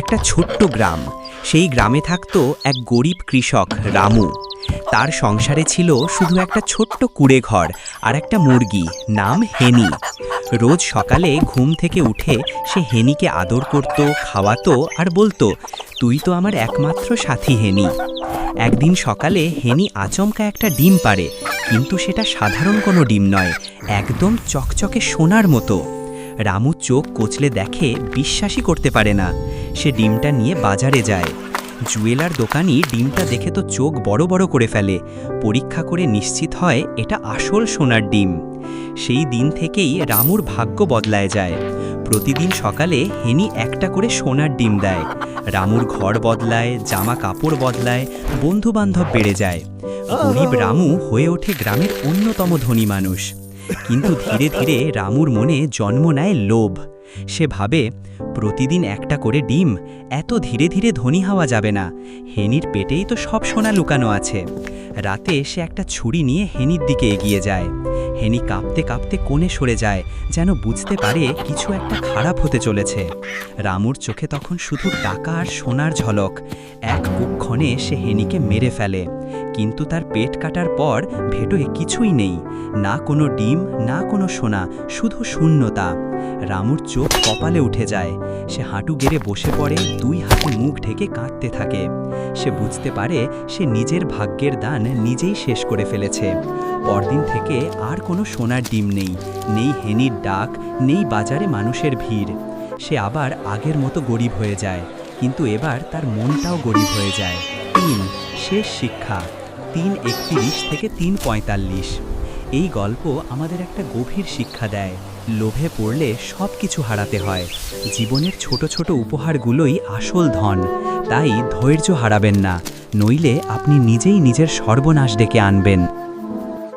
একটা ছোট্ট গ্রাম। সেই গ্রামে থাকতো এক গরিব কৃষক, রামু। তার সংসারে ছিল শুধু একটা ছোট্ট কুড়ে ঘর আর একটা মুরগি, নাম হেনি। রোজ সকালে ঘুম থেকে উঠে সে হেনিকে আদর করত, খাওয়াতো আর বলতো, তুই তো আমার একমাত্র সাথী হেনি। একদিন সকালে হেনি আচমকা একটা ডিম পারে কিন্তু সেটা সাধারণ কোনো ডিম নয়, একদম চকচকে সোনার মতো। রামু চোখ কচলে দেখে বিশ্বাসই করতে পারে না। সে ডিমটা নিয়ে বাজারে যায়। জুয়েলার দোকানি ডিমটা দেখে তো চোখ বড় বড় করে ফেলে। পরীক্ষা করে নিশ্চিত হয় এটা আসল সোনার ডিম। সেই দিন থেকেই রামুর ভাগ্য বদলায় যায়। প্রতিদিন সকালে হেনি একটা করে সোনার ডিম দেয়। রামুর ঘর বদলায় জামা কাপড় বদলায় বন্ধু বান্ধব বেড়ে যায়। গরিব রামু হয়ে ওঠে গ্রামের অন্যতম ধনী মানুষ। কিন্তু ধীরে ধীরে রামুর মনে জন্ম নেয় লোভ। সে ভাবে, প্রতিদিন একটা করে ডিম, এত ধীরে ধীরে ধনী হওয়া যাবে না। হেনির পেটেই তো সব সোনা লুকানো আছে। রাতে সে একটা ছুরি নিয়ে হেনির দিকে এগিয়ে যায়। হেনি কাঁপতে কাঁপতে কোণে সরে যায়, যেন বুঝতে পারে কিছু একটা খারাপ হতে চলেছে। রামুর চোখে তখন শুধু টাকা আর সোনার ঝলক। এক কুক্ষণে সে হেনিকে মেরে ফেলে। কিন্তু তার পেট কাটার পর ভেটোয় কিছুই নেই, না কোনো ডিম, না কোনো সোনা, শুধু শূন্যতা। রামুর চোখ কপালে উঠে যায়। সে হাঁটু গেড়ে বসে পড়ে, দুই হাতে মুখ ঢেকে কাঁদতে থাকে। সে বুঝতে পারে সে নিজের ভাগ্যের দান নিজেই শেষ করে ফেলেছে। পরদিন থেকে আর কোনো সোনার ডিম নেই নেই হেনির ডাক, নেই বাজারে মানুষের ভিড়। সে আবার আগের মতো গরিব হয়ে যায়, কিন্তু এবার তার মনটাও গরিব হয়ে যায়। শেষ শিক্ষা, তিন একত্রিশ থেকে তিন পঁয়তাল্লিশ। এই গল্প আমাদের একটা গভীর শিক্ষা দেয়। লোভে পড়লে সব কিছু হারাতে হয়। জীবনের ছোট ছোট উপহারগুলোই আসল ধন। তাই ধৈর্য হারাবেন না, নইলে আপনি নিজেই নিজের সর্বনাশ ডেকে আনবেন।